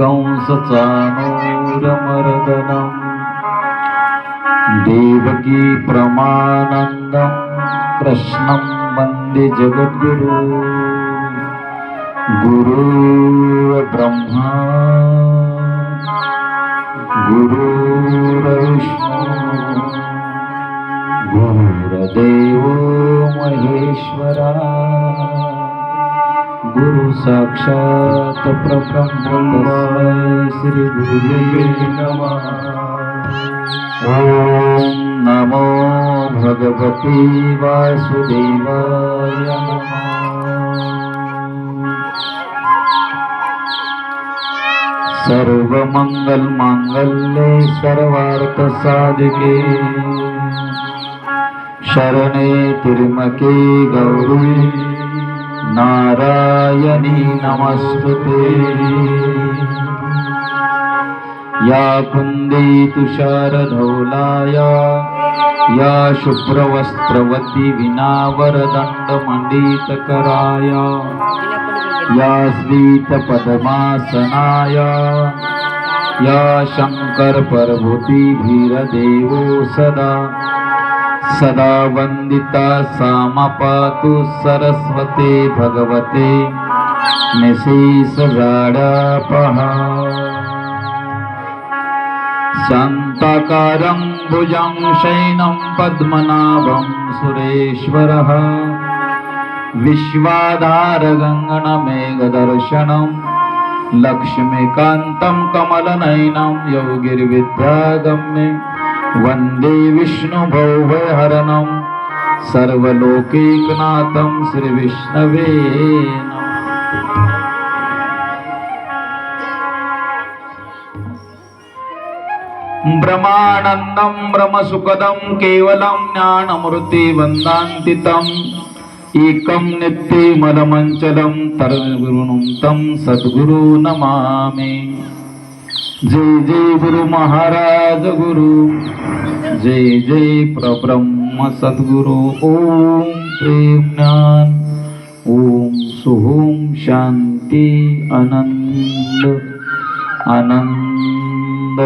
कंसचानूरमर्दनम् देवकी प्रमानन्दं कृष्णं वन्दे जगद्गुरु। गुरु ब्रह्मा गुरुर्विष्णू महेश्वरा। गुरु साक्षात परब्रह्म श्री गुरुवे नमः। ॐ नमो भगवते वासुदेवाय नमः। सर्वमङ्गलमाङ्गल्ये सर्वार्थसाधिके। शरणे तिर्मके गौरी नारायण नमस्कृते या कुन्दी तुषारधौलाया या शुभ्रवस्त्रवती विनावरदण्डमण्डितकराया या स्वीतपद्मासनाय या शङ्करपर्वतीभिरदेवो सदा। सदा वन्दिता सा मा पातु सरस्वते भगवते निशीसजाडापहा शान्ताकारं भुजं शयनं पद्मनाभं सुरेश्वरः। विश्वाधारगङ्गणमेघदर्शनं लक्ष्मीकान्तं कमलनयनं योगिर्विद्यागम्ये वन्दे विष्णुभौभयहरणं सर्वलोकैकनाथं श्रीविष्णवे ब्रह्मानन्दं ब्रह्मसुखदं केवलं ज्ञानमूर्तिवन्दान्तितम् एकं नित्यमलमञ्चलं तरुणं तं सद्गुरु नमामि। जय जय गुरु महाराज गुरु। जय जय प्रब्रह्म सद्गुरु। ॐ प्रेम ज्ञान ॐ सुहोम शांती आनंद आनंद।